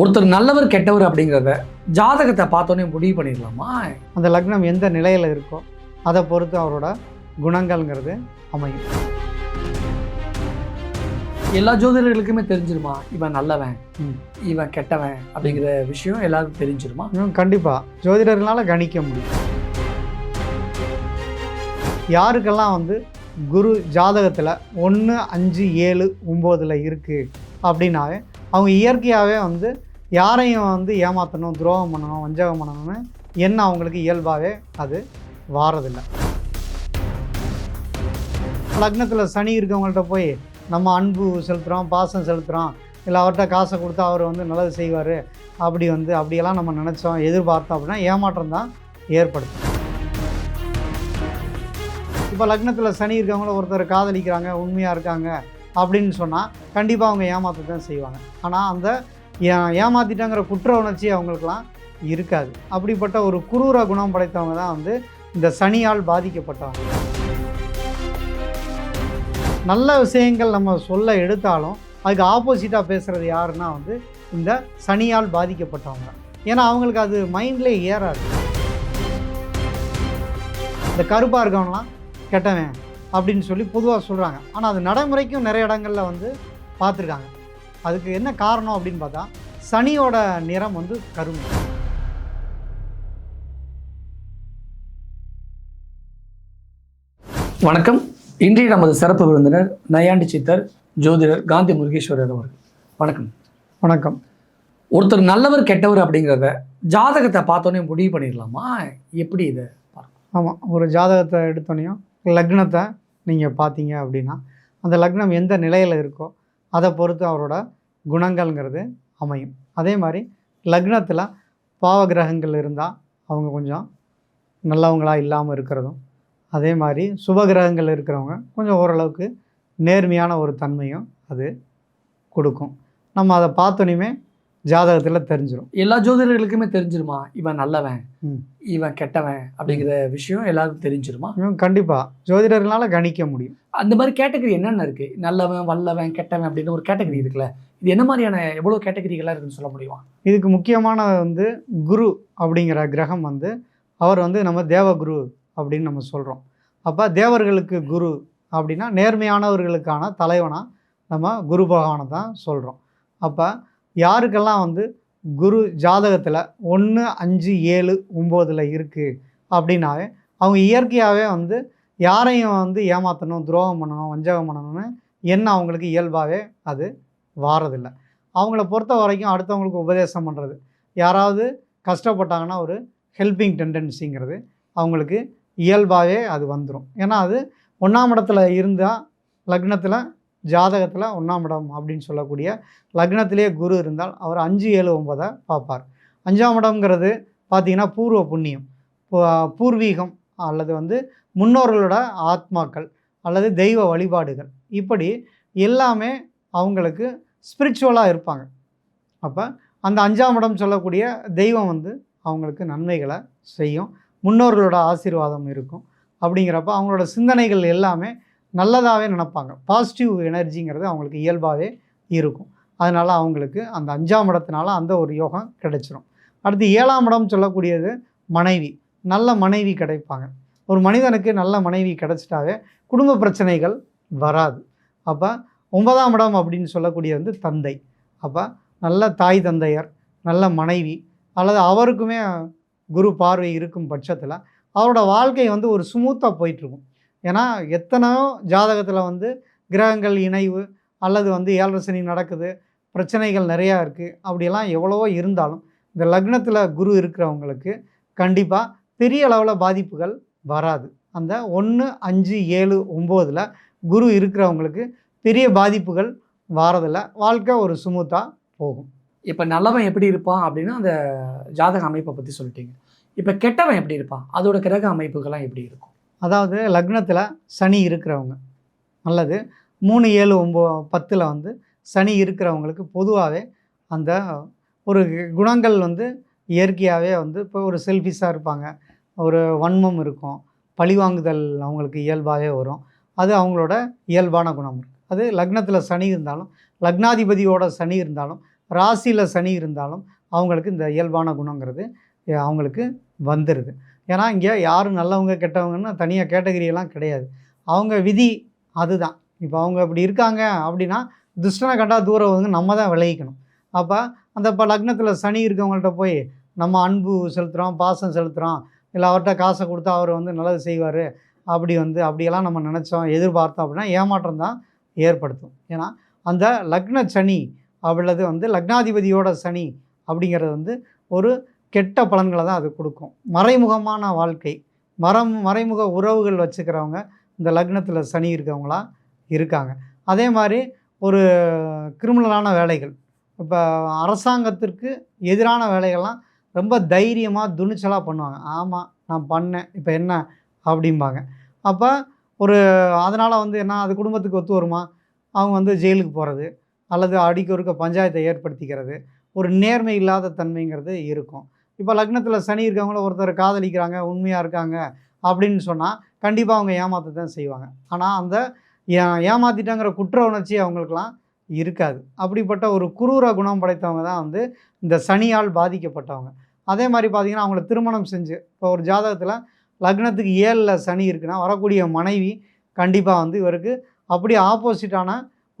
ஒருத்தர் நல்லவர் கெட்டவர் அப்படிங்கிறத ஜாதகத்தை பார்த்தோன்னே முடிவு பண்ணிடலாமா? அந்த லக்னம் எந்த நிலையில் இருக்கோ அதை பொறுத்து அவரோட குணங்கள்ங்கிறது அமையும். எல்லா ஜோதிடர்களுக்குமே தெரிஞ்சிருமா? இவன் நல்லவன். இவன் கெட்டவன் அப்படிங்கிற விஷயம் எல்லாருக்கும் தெரிஞ்சிருமா? கண்டிப்பாக ஜோதிடர்களால் கணிக்க முடியும். யாருக்கெல்லாம் வந்து குரு ஜாதகத்தில் ஒன்று அஞ்சு ஏழு ஒம்போதில் இருக்குது அப்படின்னாவே அவங்க இயற்கையாகவே வந்து யாரையும் வந்து ஏமாற்றணும் துரோகம் பண்ணணும் வஞ்சகம் பண்ணணும்னு என்ன அவங்களுக்கு இயல்பாகவே அது வாரதில்லை. லக்னத்தில் சனி இருக்கவங்கள்ட்ட போய் நம்ம அன்பு செலுத்துகிறோம் பாசம் செலுத்துகிறோம் இல்லை அவர்கிட்ட காசை கொடுத்தா அவர் வந்து நல்லது செய்வார் அப்படி வந்து அப்படியெல்லாம் நம்ம நினச்சோம் எதிர்பார்த்தோம் அப்படின்னா ஏமாற்றம் தான் ஏற்படுத்தும் இப்போ லக்னத்தில் சனி இருக்கவங்கள ஒருத்தர் காதலிக்கிறாங்க உண்மையாக இருக்காங்க அப்படின்னு சொன்னால் கண்டிப்பாக அவங்க ஏமாற்ற தான் செய்வாங்க. ஆனால் அந்த ஏ குற்ற உணர்ச்சி அவங்களுக்குலாம் இருக்காது. அப்படிப்பட்ட ஒரு குரூர குணம் படைத்தவங்க தான் வந்து இந்த சனியால் பாதிக்கப்பட்டவங்க. நல்ல விஷயங்கள் நம்ம சொல்ல எடுத்தாலும் அதுக்கு ஆப்போசிட்டாக பேசுகிறது யாருன்னா வந்து இந்த சனியால் பாதிக்கப்பட்டவங்க ஏன்னா அவங்களுக்கு அது மைண்ட்லேயே ஏறாது. இந்த கருப்பாக இருக்கவங்களாம் கெட்டவன். அப்படின்னு சொல்லி பொதுவாக சொல்கிறாங்க ஆனால் அது நடைமுறைக்கும் நிறைய இடங்களில் வந்து பார்த்துருக்காங்க. அதுக்கு என்ன காரணம் அப்படின்னு பார்த்தா சனியோட நிறம் வந்து கருமை. வணக்கம். இன்றைய நமது சிறப்பு விருந்தினர் நையாண்டி சித்தர் ஜோதிடர் காந்தி முருகேஸ்வரர் அவர்கள். வணக்கம். வணக்கம். ஒருத்தர் நல்லவர் கெட்டவர் அப்படிங்கிறத ஜாதகத்தை பார்த்தோன்னே முடிவு பண்ணிடலாமா? எப்படி இதை ஆமாம் ஒரு ஜாதகத்தை எடுத்தோனையும் லக்னத்தை நீங்கள் பார்த்தீங்க அப்படின்னா அந்த லக்னம் எந்த நிலையில் இருக்கோ அதை பொறுத்து அவரோட குணங்கள்ங்கிறது அமையும். அதே மாதிரி லக்னத்தில் பாவகிரகங்கள் இருந்தால் அவங்க கொஞ்சம் நல்லவங்களாக இல்லாமல் இருக்கிறதும் அதே மாதிரி சுபகிரகங்கள் இருக்கிறவங்க கொஞ்சம் ஓரளவுக்கு நேர்மையான ஒரு தன்மையும் அது கொடுக்கும். நம்ம அதை பார்த்தோன்னே ஜாதகத்தில் தெரிஞ்சிடும் எல்லா ஜோதிடர்களுக்குமே தெரிஞ்சிருமா? இவன் நல்லவன். இவன் கெட்டவன் அப்படிங்கிற விஷயம் எல்லாருக்கும் தெரிஞ்சிருமா? கண்டிப்பாக ஜோதிடர்களால் கணிக்க முடியும். அந்த மாதிரி கேட்டகரி என்னென்ன இருக்கு? நல்லவன் வல்லவன் கெட்டவன் அப்படின்னு ஒரு கேட்டகரி இருக்குல்ல. இது என்ன மாதிரியான எவ்வளோ கேட்டகரிகளாக இருக்குன்னு சொல்ல முடியுமா? இதுக்கு முக்கியமானது வந்து குரு அப்படிங்கிற கிரகம் வந்து அவர் வந்து நம்ம தேவகுரு அப்படின்னு நம்ம சொல்கிறோம் அப்போ தேவர்களுக்கு குரு அப்படின்னா நேர்மையானவர்களுக்கான தலைவனாக நம்ம குரு பகவானை தான் சொல்கிறோம் அப்போ யாருக்கெல்லாம் வந்து குரு ஜாதகத்தில் ஒன்று அஞ்சு ஏழு ஒம்போதில் இருக்குது அப்படின்னாவே அவங்க இயற்கையாகவே வந்து யாரையும் வந்து ஏமாற்றணும் துரோகம் பண்ணணும் வஞ்சகம் பண்ணணும்னு என்ன அவங்களுக்கு இயல்பாகவே அது வாரதில்லை. அவங்கள பொறுத்த வரைக்கும் அடுத்தவங்களுக்கு உபதேசம் பண்ணுறது யாராவது கஷ்டப்பட்டாங்கன்னா ஒரு ஹெல்பிங் டெண்டன்சிங்கிறது அவங்களுக்கு இயல்பாகவே அது வந்துடும் ஏன்னா அது ஒன்றாம் இடத்துல இருந்தால் லக்னத்தில் ஜாதகத்தில் ஒன்றாம் இடம் அப்படின்னு சொல்லக்கூடிய லக்னத்திலேயே குரு இருந்தால் அவர் அஞ்சு ஏழு ஒன்பதை பார்ப்பார். அஞ்சாம் இடம்ங்கிறது பார்த்திங்கன்னா பூர்வ புண்ணியம். பூர்வீகம் அல்லது வந்து முன்னோர்களோட ஆத்மாக்கள் அல்லது தெய்வ வழிபாடுகள். இப்படி எல்லாமே அவங்களுக்கு ஸ்பிரிச்சுவலாக இருப்பாங்க. அப்போ அந்த அஞ்சாம் இடம் சொல்லக்கூடிய தெய்வம் வந்து அவங்களுக்கு நன்மைகளை செய்யும். முன்னோர்களோட ஆசீர்வாதம் இருக்கும். அப்படிங்கிறப்ப அவங்களோட சிந்தனைகள் எல்லாமே நல்லதாகவே நினப்பாங்க. பாசிட்டிவ் எனர்ஜிங்கிறது அவங்களுக்கு இயல்பாகவே இருக்கும். அதனால் அவங்களுக்கு அந்த அஞ்சாம் இடத்தினால அந்த ஒரு யோகம் கிடைச்சிரும். அடுத்து ஏழாம் இடம் சொல்லக்கூடியது மனைவி. நல்ல மனைவி கிடைப்பாங்க. ஒரு மனிதனுக்கு நல்ல மனைவி கிடைச்சிட்டாவே குடும்ப பிரச்சனைகள் வராது. அப்போ ஒன்பதாம் இடம் அப்படின்னு சொல்லக்கூடியது வந்து தந்தை. அப்போ நல்ல தாய் தந்தையர் நல்ல மனைவி அல்லது அவருக்குமே குரு பார்வை இருக்கும் பட்சத்தில் அவரோட வாழ்க்கை வந்து ஒரு ஸ்மூத்தாக போயிட்டுருக்கும் ஏன்னா எத்தனையோ ஜாதகத்தில் வந்து கிரகங்கள் இணைவு அல்லது வந்து ஏழரை சனி நடக்குது பிரச்சனைகள் நிறையா இருக்குது அப்படியெல்லாம் எவ்வளவோ இருந்தாலும் இந்த லக்னத்தில் குரு இருக்கிறவங்களுக்கு கண்டிப்பாக பெரிய அளவில் பாதிப்புகள் வராது. அந்த ஒன்று அஞ்சு ஏழு ஒம்போதில் குரு இருக்கிறவங்களுக்கு பெரிய பாதிப்புகள் வாரதில்லை. வாழ்க்கை ஒரு ஸ்மூத்தாக போகும். இப்போ நல்லவன் எப்படி இருப்பான் அப்படின்னா அந்த ஜாதக அமைப்பை பற்றி சொல்லிட்டீங்க. இப்போ கெட்டவன் எப்படி இருப்பான்? அதோட கிரக அமைப்புகள்லாம் எப்படி இருக்கும்? அதாவது லக்னத்தில் சனி இருக்கிறவங்க. அல்லது மூணு ஏழு ஒம்போ பத்தில் வந்து சனி இருக்கிறவங்களுக்கு பொதுவாகவே அந்த ஒரு குணங்கள் வந்து இயற்கையாகவே வந்து இப்போ ஒரு செல்ஃபிஷாக இருப்பாங்க. ஒரு வன்மம் இருக்கும். பழிவாங்குதல் அவங்களுக்கு இயல்பாகவே வரும். அது அவங்களோட இயல்பான குணம். இருக்குது அது லக்னத்தில் சனி இருந்தாலும் லக்னாதிபதியோட சனி இருந்தாலும் ராசியில் சனி இருந்தாலும் அவங்களுக்கு இந்த இயல்பான குணங்கிறது அவங்களுக்கு வந்துடுது ஏன்னா இங்கே யாரும் நல்லவங்க கெட்டவங்கன்னு தனியாக கேட்டகரியெல்லாம் கிடையாது. அவங்க விதி அதுதான். இப்போ அவங்க இப்படி இருக்காங்க அப்படின்னா துஷ்டனை கண்டா தூரம் வந்து நம்ம தான் விளைவிக்கணும். அப்போ அந்த இப்போ லக்னத்தில் சனி இருக்கவங்கள்ட்ட போய் நம்ம அன்பு செலுத்துகிறோம் பாசம் செலுத்துகிறோம் இல்லை அவர்கிட்ட காசை கொடுத்தா அவர் வந்து நல்லது செய்வார் அப்படி வந்து அப்படியெல்லாம் நம்ம நினச்சோம் எதிர்பார்த்தோம் அப்படின்னா ஏமாற்றம் தான் ஏற்படுத்தும். ஏன்னா அந்த லக்ன சனி அல்லது வந்து லக்னாதிபதியோட சனி அப்படிங்கிறது வந்து ஒரு கெட்ட பலன்களை தான் அது கொடுக்கும். மறைமுகமான வாழ்க்கை. மரம் மறைமுக உறவுகள் வச்சுக்கிறவங்க இந்த லக்னத்தில் சனி இருக்கவங்களா இருக்காங்க. அதே மாதிரி ஒரு கிரிமினலான வேலைகள். இப்போ அரசாங்கத்திற்கு எதிரான வேலைகள்லாம் ரொம்ப தைரியமாக துணிச்சலாக பண்ணுவாங்க. ஆமாம் நான் பண்ணேன். இப்போ என்ன அப்படிம்பாங்க. அப்போ ஒரு அதனால் வந்து என்ன அது குடும்பத்துக்கு ஒத்து வருமா? அவங்க வந்து ஜெயிலுக்கு போகிறது அல்லது அடிக்கொருக்க பஞ்சாயத்தை ஏற்படுத்திக்கிறது. ஒரு நேர்மை இல்லாத தன்மைங்கிறது இருக்கும். இப்போ லக்னத்தில் சனி இருக்கவங்கள ஒருத்தர் காதலிக்கிறாங்க உண்மையாக இருக்காங்க அப்படின்னு சொன்னால் கண்டிப்பாக அவங்க ஏமாற்ற தான் செய்வாங்க. ஆனால் அந்த ஏ குற்ற உணர்ச்சி அவங்களுக்கெல்லாம் இருக்காது. அப்படிப்பட்ட ஒரு குரூர குணம் படைத்தவங்க தான் வந்து இந்த சனியால் பாதிக்கப்பட்டவங்க. அதே மாதிரி பார்த்தீங்கன்னா அவங்கள திருமணம் செஞ்சு இப்போ ஒரு ஜாதகத்தில் லக்னத்துக்கு ஏழில் சனி இருக்குன்னா வரக்கூடிய மனைவி கண்டிப்பாக வந்து இவருக்கு அப்படி ஆப்போசிட்டான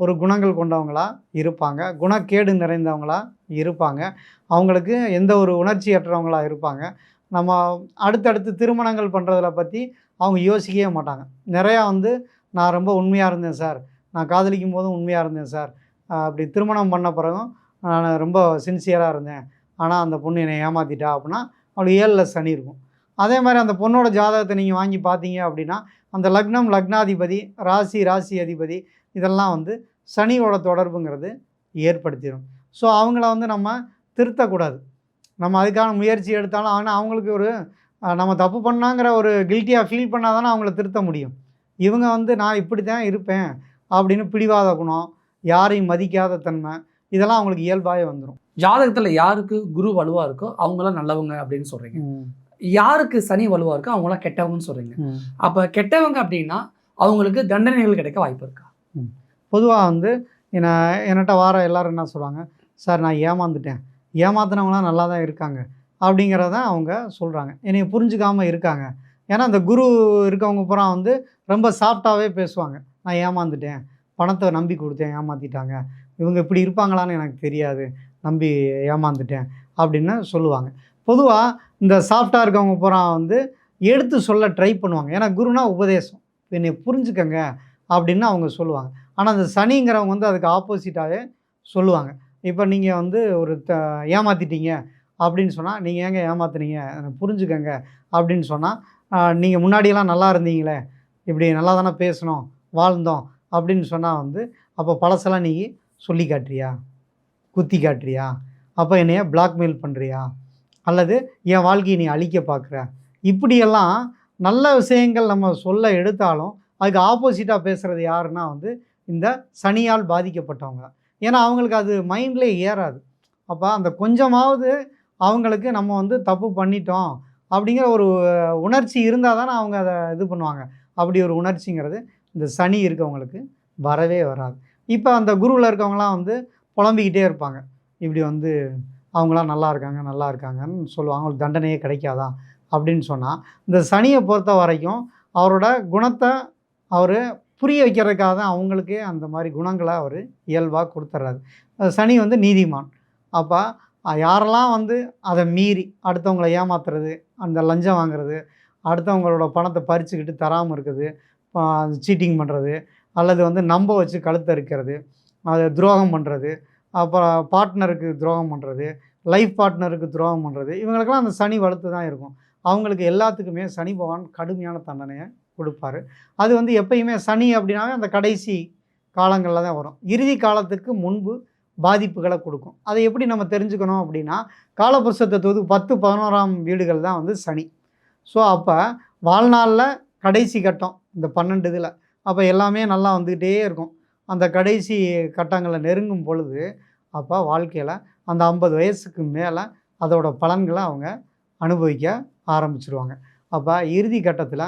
ஒரு குணங்கள் கொண்டவங்களா இருப்பாங்க. குணக்கேடு நிறைந்தவங்களா இருப்பாங்க. அவங்களுக்கு எந்த ஒரு உணர்ச்சியற்றவங்களா இருப்பாங்க. நம்ம அடுத்தடுத்து திருமணங்கள் பண்ணுறதில் பற்றி அவங்க யோசிக்கவே மாட்டாங்க. நிறையா வந்து நான் ரொம்ப உண்மையாக இருந்தேன் சார். நான் காதலிக்கும் போதும் உண்மையாக இருந்தேன் சார். அப்படி திருமணம் பண்ண பிறகும் நான் ரொம்ப சின்சியராக இருந்தேன். ஆனால் அந்த பொண்ணு என்னை ஏமாற்றிட்டா அப்படின்னா அவளுக்கு ஏழில் சனி இருக்கும். அதே மாதிரி அந்த பொண்ணோட ஜாதகத்தை நீங்கள் வாங்கி பார்த்தீங்க அப்படின்னா அந்த லக்னம் லக்னாதிபதி ராசி ராசி அதிபதி இதெல்லாம் வந்து சனியோட தொடர்புங்கிறது ஏற்படுத்திடும் ஸோ அவங்கள வந்து நம்ம திருத்தக்கூடாது. நம்ம அதுக்கான முயற்சி எடுத்தாலும் ஆனால் அவங்களுக்கு ஒரு நம்ம தப்பு பண்ணாங்கிற ஒரு கில்ட்டியாக ஃபீல் பண்ணால் தானே அவங்கள திருத்த முடியும். இவங்க வந்து நான் இப்படி தான் இருப்பேன் அப்படின்னு பிடிவாத குணம் யாரையும் மதிக்காத தன்மை இதெல்லாம் அவங்களுக்கு இயல்பாகவே வந்துடும் ஜாதகத்தில் யாருக்கு குரு வலுவாக இருக்கோ அவங்களாம் நல்லவங்க அப்படின்னு சொல்கிறீங்க யாருக்கு சனி வலுவாக இருக்கோ அவங்களாம் கெட்டவங்கன்னு சொல்கிறீங்க அப்போ கெட்டவங்க அப்படின்னா அவங்களுக்கு தண்டனைகள் கிடைக்க வாய்ப்பு இருக்கா? பொதுவாக வந்து என்ன என்கிட்ட வார எல்லாரும் என்ன சொல்லுவாங்க சார் நான் ஏமாந்துட்டேன். ஏமாத்தினவங்களாம் நல்லா தான் இருக்காங்க. அப்படிங்கிறத அவங்க சொல்கிறாங்க என்னை புரிஞ்சுக்காமல் இருக்காங்க. ஏன்னா அந்த குரு இருக்கவங்க பூரா வந்து ரொம்ப சாஃப்டாகவே பேசுவாங்க. நான் ஏமாந்துட்டேன். பணத்தை நம்பி கொடுத்தேன். ஏமாற்றிட்டாங்க இவங்க இப்படி இருப்பாங்களான்னு எனக்கு தெரியாது. நம்பி ஏமாந்துட்டேன். அப்படின்னு சொல்லுவாங்க. பொதுவாக இந்த சாஃப்டாக இருக்கவங்க பூரா வந்து எடுத்து சொல்ல ட்ரை பண்ணுவாங்க. ஏன்னா குருனா உபதேசம். என்னை புரிஞ்சுக்கங்க. அப்படின்னு அவங்க சொல்லுவாங்க. ஆனால் அந்த சனிங்கிறவங்க வந்து அதுக்கு ஆப்போசிட்டாகவே சொல்லுவாங்க. இப்போ நீங்கள் வந்து ஒரு த ஏமாற்றிட்டீங்க அப்படின்னு சொன்னால் நீங்கள் ஏங்க ஏமாத்துனீங்க? புரிஞ்சுக்கங்க. அப்படின்னு சொன்னால் நீங்கள் முன்னாடியெல்லாம் நல்லா இருந்தீங்களே. இப்படி நல்லா தானே பேசணும் வாழ்ந்தோம். அப்படின்னு சொன்னால் வந்து அப்போ பழசெல்லாம் நீ சொல்லி காட்டுறியா? குத்தி காட்டுறியா? அப்போ என்னைய பிளாக்மெயில் பண்ணுறியா அல்லது என் வாழ்க்கையை நீ அழிக்க பார்க்குற இப்படியெல்லாம் நல்ல விஷயங்கள் நம்ம சொல்ல எடுத்தாலும் அதுக்கு ஆப்போசிட்டாக பேசுகிறது யாருன்னா வந்து இந்த சனியால் பாதிக்கப்பட்டவங்க தான். ஏன்னா அவங்களுக்கு அது மைண்ட்லேயே ஏறாது. அப்போ அந்த கொஞ்சமாவது அவங்களுக்கு நம்ம வந்து தப்பு பண்ணிட்டோம் அப்படிங்கிற ஒரு உணர்ச்சி இருந்தால் தானே அவங்க அதை இது பண்ணுவாங்க. அப்படி ஒரு உணர்ச்சிங்கிறது இந்த சனி இருக்கவங்களுக்கு வரவே வராது. இப்போ அந்த குருவில் இருக்கவங்களாம் வந்து புலம்பிக்கிட்டே இருப்பாங்க. இப்படி வந்து அவங்களாம் நல்லா இருக்காங்க நல்லா இருக்காங்கன்னு சொல்லுவாங்க. அவங்களுக்கு தண்டனையே கிடைக்காதா அப்படின்னு சொன்னால் இந்த சனியை பொறுத்த வரைக்கும் அவரோட குணத்தை அவர் புரிய வைக்கிறதுக்காக தான் அவங்களுக்கே அந்த மாதிரி குணங்களை அவர் இயல்பாக கொடுத்துட்றாரு சனி வந்து நீதிமான். அப்போ யாரெல்லாம் வந்து அதை மீறி அடுத்தவங்களை ஏமாத்துறது அந்த லஞ்சம் வாங்குறது அடுத்தவங்களோட பணத்தை பறிச்சுக்கிட்டு தராமல் இருக்குது சீட்டிங் பண்ணுறது அல்லது வந்து நம்ப வச்சு கழுத்தை இருக்கிறது அது துரோகம் பண்ணுறது அப்புறம் பார்ட்னருக்கு துரோகம் பண்ணுறது லைஃப் பார்ட்னருக்கு துரோகம் பண்ணுறது இவங்களுக்கெல்லாம் அந்த சனி வலுத்து தான் இருக்கும். அவங்களுக்கு எல்லாத்துக்குமே சனி பகவான் கடுமையான தண்டனையை கொடுப்பாரு. அது வந்து எப்பயுமே சனி அப்படின்னாவே அந்த கடைசி காலங்களில் தான் வரும். இறுதி காலத்துக்கு முன்பு பாதிப்புகளை கொடுக்கும். அதை எப்படி நம்ம தெரிஞ்சுக்கணும் அப்படின்னா காலபுருஷத்தை தொகுதி பத்து பதினோராம் வீடுகள் தான் வந்து சனி. ஸோ அப்போ வாழ்நாளில் கடைசி கட்டம் இந்த பன்னெண்டு இதில். அப்போ எல்லாமே நல்லா வந்துக்கிட்டே இருக்கும். அந்த கடைசி கட்டங்களை நெருங்கும் பொழுது அப்போ வாழ்க்கையில் அந்த ஐம்பது வயசுக்கு மேலே அதோட பலன்களை அவங்க அனுபவிக்க ஆரம்பிச்சிருவாங்க. அப்போ இறுதி கட்டத்தில்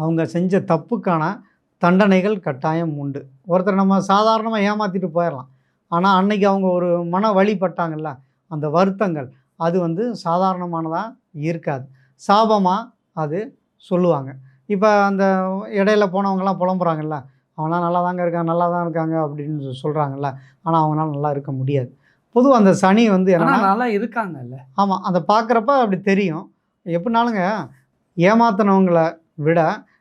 அவங்க செஞ்ச தப்புக்கான தண்டனைகள் கட்டாயம் உண்டு. ஒருத்தர் நம்ம சாதாரணமாக ஏமாற்றிட்டு போயிடலாம் ஆனால் அன்னைக்கு அவங்க ஒரு மன வழிபட்டாங்கல்ல அந்த வருத்தங்கள் அது வந்து சாதாரணமானதாக இருக்காது. சாபமாக அது சொல்லுவாங்க. இப்போ அந்த இடையில போனவங்கலாம் புலம்புறாங்கல்ல அவங்களாம் நல்லா தாங்க இருக்காங்க நல்லா தான் இருக்காங்க அப்படின்னு சொல்கிறாங்கல்ல ஆனால் அவங்களால நல்லா இருக்க முடியாது. பொதுவாக அந்த சனி வந்து என்னன்னா நல்லா இருக்காங்கல்ல. ஆமாம் அதை பார்க்குறப்ப அப்படி தெரியும். எப்படினாலுங்க ஏமாத்தினவங்கள விட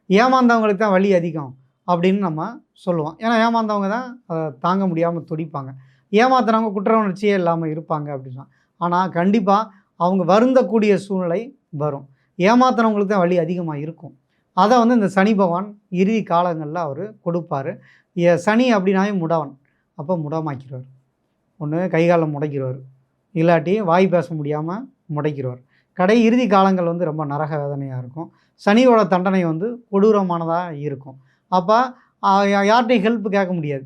ஏமாந்தவங்களுக்கு தான் வலி அதிகம் அப்படின்னு நம்ம சொல்லுவோம். ஏன்னா ஏமாந்தவங்க தான் அதை தாங்க முடியாமல் துடிப்பாங்க. ஏமாத்துறவங்க குற்ற உணர்ச்சியே இல்லாமல் இருப்பாங்க அப்படின்னா ஆனால் கண்டிப்பாக அவங்க வருந்தக்கூடிய சூழ்நிலை வரும். ஏமாத்துறவங்களுக்கு தான் வலி அதிகமாக இருக்கும். அதை வந்து இந்த சனி பகவான் இறுதி காலங்களில் அவர் கொடுப்பார். ஏ- சனி அப்படின்னாவே முடவன். அப்போ முடமாக்கிடுவார் ஒன்று கைகாலம் முடைக்கிறவர் இல்லாட்டி வாய் பேச முடியாமல் முடைக்கிறவர் கடை இறுதி காலங்கள் வந்து ரொம்ப நரக வேதனையாக இருக்கும். சனியோட தண்டனை வந்து கொடூரமானதாக இருக்கும். அப்போ யார்கிட்டையும் ஹெல்ப் கேட்க முடியாது.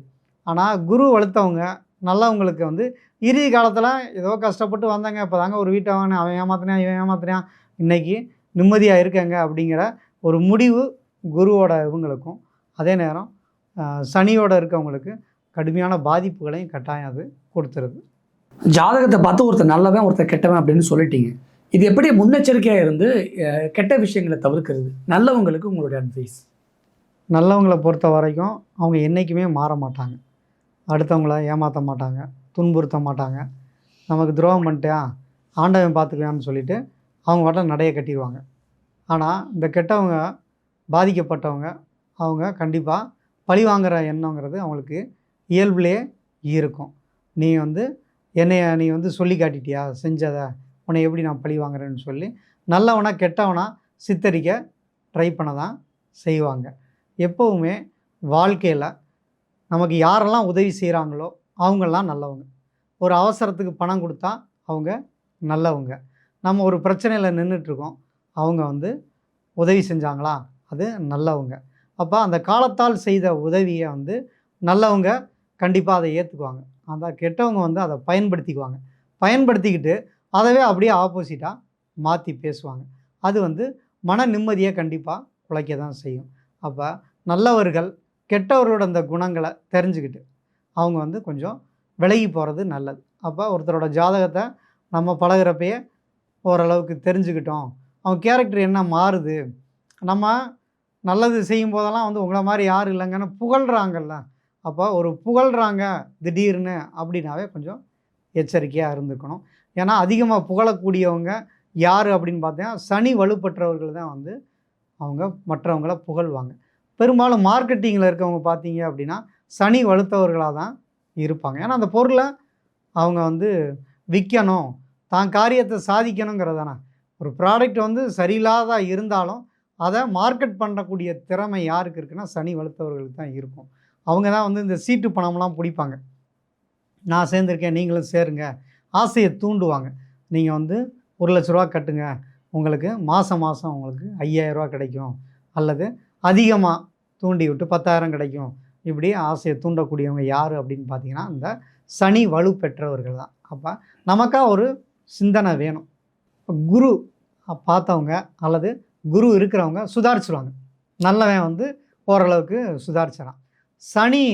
ஆனால் குரு வளர்த்தவங்க நல்லவங்களுக்கு வந்து இறுதி காலத்தில் ஏதோ கஷ்டப்பட்டு வந்தாங்க இப்போ தாங்க ஒரு வீட்டை வாங்கினேன் அவன் ஏமாத்தினான் இவன் ஏமாத்தினான் இன்னைக்கு நிம்மதியாக இருக்காங்க அப்படிங்கிற ஒரு முடிவு குருவோட இவங்களுக்கும். அதே நேரம் சனியோட இருக்கவங்களுக்கு கடுமையான பாதிப்புகளையும் கட்டாயம் அது கொடுத்துருது. ஜாதகத்தை பார்த்து ஒருத்தர் நல்லவன் ஒருத்தர் கெட்டவன் அப்படின்னு சொல்லிட்டீங்க. இது எப்படி முன்னெச்சரிக்கையாக இருந்து கெட்ட விஷயங்களை தவிர்க்கிறது? நல்லவங்களுக்கு உங்களுடைய அட்வைஸ் நல்லவங்களை பொறுத்த வரைக்கும் அவங்க என்றைக்குமே மாற மாட்டாங்க. அடுத்தவங்கள ஏமாற்ற மாட்டாங்க துன்புறுத்த மாட்டாங்க. நமக்கு துரோகம் பண்ணிட்டியா ஆண்டவன் பார்த்துக்கலாம்னு சொல்லிட்டு அவங்க வட்ட நடைய கட்டிடுவாங்க. ஆனால் இந்த கெட்டவங்க பாதிக்கப்பட்டவங்க அவங்க கண்டிப்பாக பழி வாங்குகிற எண்ணங்கிறது அவங்களுக்கு இயல்புலேயே இருக்கும். நீ வந்து என்னைய நீ வந்து சொல்லி காட்டிட்டியா செஞ்சதை உன்னை எப்படி நான் பழி வாங்குறேன்னு சொல்லி நல்லவனா கெட்டவனா சித்தரிக்க ட்ரை பண்ண தான் செய்வாங்க. எப்போவுமே வாழ்க்கையில் நமக்கு யாரெல்லாம் உதவி செய்கிறாங்களோ அவங்கெல்லாம் நல்லவங்க. ஒரு அவசரத்துக்கு பணம் கொடுத்தா அவங்க நல்லவங்க. நம்ம ஒரு பிரச்சனையில் நின்றுட்டுருக்கோம் அவங்க வந்து உதவி செஞ்சாங்களா? அது நல்லவங்க. அப்போ அந்த காலத்தால் செய்த உதவியை வந்து நல்லவங்க கண்டிப்பாக அதை ஏற்றுக்குவாங்க அந்த கெட்டவங்க வந்து அதை பயன்படுத்திக்குவாங்க. பயன்படுத்திக்கிட்டு அதவே அப்படியே ஆப்போசிட்டாக மாற்றி பேசுவாங்க. அது வந்து மன நிம்மதியை கண்டிப்பாக குலைக்க தான் செய்யும். அப்போ நல்லவர்கள் கெட்டவர்களோட அந்த குணங்களை தெரிஞ்சுக்கிட்டு அவங்க வந்து கொஞ்சம் விலகி போகிறது நல்லது. அப்போ ஒருத்தரோட ஜாதகத்தை நம்ம பழகுறப்பயே ஓரளவுக்கு தெரிஞ்சுக்கிட்டோம். அவங்க கேரக்டர் என்ன மாறுது? நம்ம நல்லது செய்யும் போதெல்லாம் வந்து உங்களை மாதிரி யார் இல்லைங்கன்னு புகழ்கிறாங்கல்ல அப்போ ஒரு புகழ்கிறாங்க திடீர்னு அப்படின்னாவே கொஞ்சம் எச்சரிக்கையாக இருந்துக்கணும். ஏன்னா அதிகமாக புகழக்கூடியவங்க யார் அப்படின்னு பார்த்தீங்கன்னா சனி வலுப்பற்றவர்கள் தான் வந்து அவங்க மற்றவங்கள புகழ்வாங்க. பெரும்பாலும் மார்க்கெட்டிங்கில் இருக்கவங்க பார்த்தீங்க அப்படின்னா சனி வலுத்தவர்களாக தான் இருப்பாங்க. ஏன்னா அந்த பொருளை அவங்க வந்து விற்கணும் தான் காரியத்தை சாதிக்கணுங்கிறதானே ஒரு ப்ராடக்ட் வந்து சரியில்லாத இருந்தாலும் அதை மார்க்கெட் பண்ணக்கூடிய திறமை யாருக்கு இருக்குன்னா சனி வலுத்தவர்களுக்கு தான் இருக்கும். அவங்க தான் வந்து இந்த சீட்டு பணம்லாம் பிடிப்பாங்க. நான் சேர்ந்துருக்கேன் நீங்களும் சேருங்க ஆசையை தூண்டுவாங்க. நீங்கள் வந்து ஒரு லட்ச ரூபா கட்டுங்க. உங்களுக்கு மாதம் மாதம் உங்களுக்கு ஐயாயிரம் ரூபா கிடைக்கும். அல்லது அதிகமாக தூண்டி விட்டு பத்தாயிரம் கிடைக்கும். இப்படி ஆசையை தூண்டக்கூடியவங்க யார் அப்படின்னு பார்த்தீங்கன்னா இந்த சனி வலு பெற்றவர்கள் தான். அப்போ நமக்காக ஒரு சிந்தனை வேணும். குரு பார்த்தவங்க அல்லது குரு இருக்கிறவங்க சுதாரிச்சிருவாங்க. நல்லவன் வந்து ஓரளவுக்கு சுதாரிச்சிடான் சனி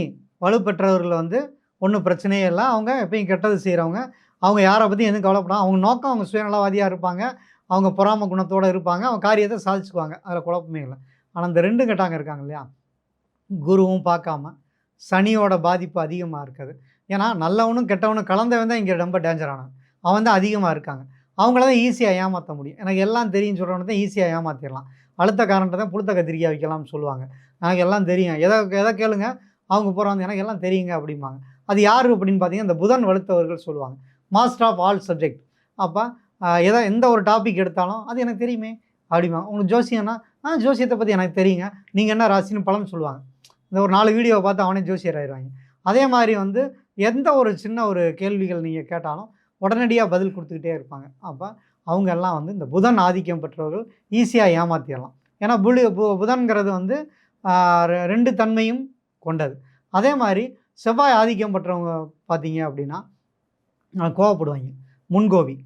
வலுப்பெற்றவர்கள் வந்து ஒன்றும் பிரச்சனையே இல்லை. அவங்க எப்பயும் கெட்டது செய்கிறவங்க அவங்க யாரை பற்றி எதுவும் கவலைப்படும் அவங்க நோக்கம் அவங்க சுயநலவாதியாக இருப்பாங்க. அவங்க பொறாம குணத்தோடு இருப்பாங்க. அவங்க காரியத்தை சாதிச்சுக்குவாங்க. அதில் குழப்பமே இல்லை. ஆனால் இந்த ரெண்டு கட்டாங்க இருக்காங்க இல்லையா? குருவும் பார்க்காம சனியோட பாதிப்பு அதிகமாக இருக்குது. ஏன்னா நல்லவனும் கெட்டவனும் கலந்தவன் தான் இங்கே ரொம்ப டேஞ்சரானவன் அவன் தான் அதிகமாக இருக்காங்க. அவங்கள தான் ஈஸியாக ஏமாற்ற முடியும். எனக்கு எல்லாம் தெரியும் சொல்கிறவனை தான் ஈஸியாக ஏமாற்றிடலாம் அழுத்த காரணத்தை தான் புழுத்த கத்திரிக்காய் வைக்கலாம்னு சொல்லுவாங்க. எனக்கு எல்லாம் தெரியும். எதை எதை கேளுங்க? அவங்க போகிறவங்க எனக்கு எல்லாம் தெரியுங்க அப்படிம்பாங்க. அது யார் அப்படின்னு பார்த்தீங்கன்னா இந்த புதன் வலுத்தவர்கள் சொல்லுவாங்க. மாஸ்டர் ஆஃப் ஆல் சப்ஜெக்ட் அப்போ எதா எந்த ஒரு டாபிக் எடுத்தாலும் அது எனக்கு தெரியுமே அப்படிமா உங்களுக்கு ஜோசியம்னா ஆ ஜோசியத்தை பற்றி எனக்கு தெரியுங்க. நீங்கள் என்ன ராசின்னு பலன் சொல்லுவாங்க. இந்த ஒரு நாலு வீடியோவை பார்த்து அவனே ஜோசியர் ஆயிடுவாங்க. அதே மாதிரி வந்து எந்த ஒரு சின்ன ஒரு கேள்விகள் நீங்கள் கேட்டாலும் உடனடியாக பதில் கொடுத்துக்கிட்டே இருப்பாங்க. அப்போ அவங்க எல்லாம் வந்து இந்த புதன் ஆதிக்கம் பெற்றவர்கள் ஈஸியாக ஏமாற்றிடலாம் ஏன்னா புலி பு- புதன்கிறது வந்து ரெ- ரெண்டு தன்மையும் கொண்டது. அதே மாதிரி செவ்வாய் ஆதிக்கம் பெற்றவங்க பார்த்தீங்க அப்படின்னா கோவப்படுவாங்க. முன்கோபி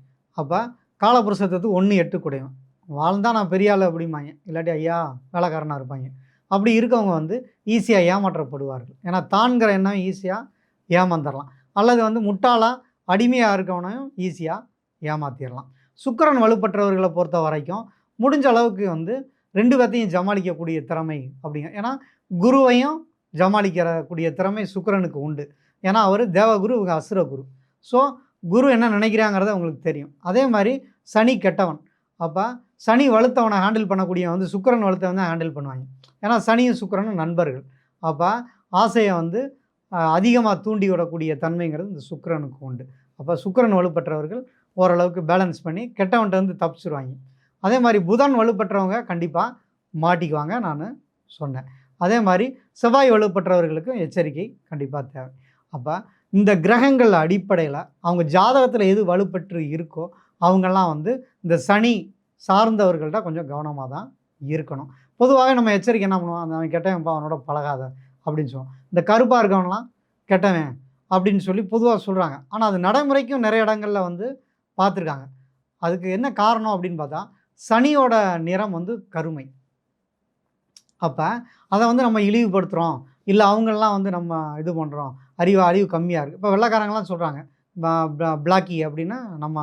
அப்போ காலபுருஷத்துக்கு ஒன்று எட்டு குடையும். வாழ்ந்தால் நான் பெரிய ஆள் அப்படிம்பாங்க. இல்லாட்டி ஐயா வேலைக்காரனாக இருப்பாங்க. அப்படி இருக்கவங்க வந்து ஈஸியாக ஏமாற்றப்படுவார்கள். ஏன்னா தான்கிற எண்ணம் ஈஸியாக ஏமாந்துடலாம் அல்லது வந்து முட்டாளாக அடிமையாக இருக்கவனையும் ஈஸியாக ஏமாற்றிடலாம் சுக்கரன் வலுப்பற்றவர்களை பொறுத்த வரைக்கும் முடிஞ்ச அளவுக்கு வந்து ரெண்டு பேர்த்தையும் ஜமாளிக்கக்கூடிய திறமை அப்படிங்க. ஏன்னா குருவையும் ஜமாளிக்கிறக்கூடிய திறமை சுக்கரனுக்கு உண்டு. ஏன்னா அவர் தேவகுரு இவங்க அசுரகுரு. ஸோ குரு என்ன நினைக்கிறாங்கிறது உங்களுக்கு தெரியும். அதே மாதிரி சனி கெட்டவன். அப்போ சனி வலுத்தவனை ஹேண்டில் பண்ணக்கூடிய வந்து சுக்கரன் வலுத்தவன் தான் ஹேண்டில் பண்ணுவாங்க. ஏன்னா சனியும் சுக்கிரனும் நண்பர்கள். அப்போ ஆசையை வந்து அதிகமாக தூண்டி விடக்கூடிய தன்மைங்கிறது இந்த சுக்கரனுக்கு உண்டு. அப்போ சுக்கிரன் வலுப்பற்றவர்கள் ஓரளவுக்கு பேலன்ஸ் பண்ணி கெட்டவன்ட்ட வந்து தப்பிச்சிருவாங்க. அதே மாதிரி புதன் வலுப்பற்றவங்க கண்டிப்பாக மாட்டிக்குவாங்க நான் சொன்னேன். அதே மாதிரி செவ்வாய் வலுப்பற்றவர்களுக்கும் எச்சரிக்கை கண்டிப்பாக தேவை. அப்போ இந்த கிரகங்கள் அடிப்படையில் அவங்க ஜாதகத்தில் எது வலுப்பற்று இருக்கோ அவங்கெல்லாம் வந்து இந்த சனி சார்ந்தவர்கள்ட்ட கொஞ்சம் கவனமாக தான் இருக்கணும். பொதுவாகவே நம்ம எச்சரிக்கை என்ன பண்ணுவோம் அந்த அவன் கெட்டவன்ப்பா அவனோட பழகாத அப்படின்னு சொல்லுவோம் இந்த கருப்பாக இருக்கவன்லாம் கெட்டவன் அப்படின்னு சொல்லி பொதுவாக சொல்கிறாங்க ஆனால் அது நடைமுறைக்கும் நிறைய இடங்களில் வந்து பார்த்துருக்காங்க. அதுக்கு என்ன காரணம் அப்படின்னு பார்த்தா சனியோட நிறம் வந்து கருமை. அப்போ அதை வந்து நம்ம இழிவுபடுத்துகிறோம் இல்லை அவங்களெலாம் வந்து நம்ம இது பண்ணுறோம் அறிவு அறிவு கம்மியாக இருக்குது இப்போ வெள்ளக்காரங்களாம் சொல்கிறாங்க பிளாக்கி அப்படின்னு நம்ம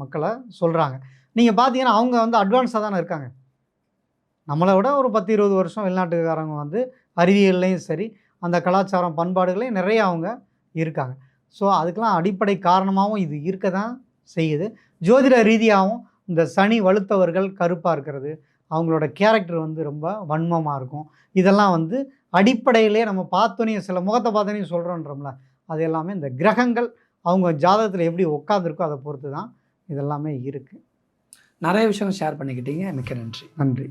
மக்களை சொல்கிறாங்க நீங்கள் பார்த்தீங்கன்னா அவங்க வந்து அட்வான்ஸாக தானே இருக்காங்க. நம்மளை விட ஒரு பத்து இருபது வருஷம் வெளிநாட்டுக்காரங்க வந்து அறிவியல்லையும் சரி அந்த கலாச்சாரம் பண்பாடுகளையும் நிறைய அவங்க இருக்காங்க. ஸோ அதுக்கெலாம் அடிப்படை காரணமாகவும் இது இருக்க தான் செய்யுது. ஜோதிட ரீதியாகவும் இந்த சனி வலுத்தவர்கள் கருப்பாக இருக்கிறது. அவங்களோட கேரக்டர் வந்து ரொம்ப வன்மமாக இருக்கும். இதெல்லாம் வந்து அடிப்படையிலே நம்ம பார்த்தோன்னே சில முகத்தை பார்த்தோன்னே சொல்கிறோன்றோம்ல அது எல்லாமே இந்த கிரகங்கள் அவங்க ஜாதகத்தில் எப்படி உட்காந்துருக்கோ அதை பொறுத்து தான் இதெல்லாமே இருக்குது நிறைய விஷயம் ஷேர் பண்ணிக்கிட்டீங்க. மிக்க நன்றி. நன்றி.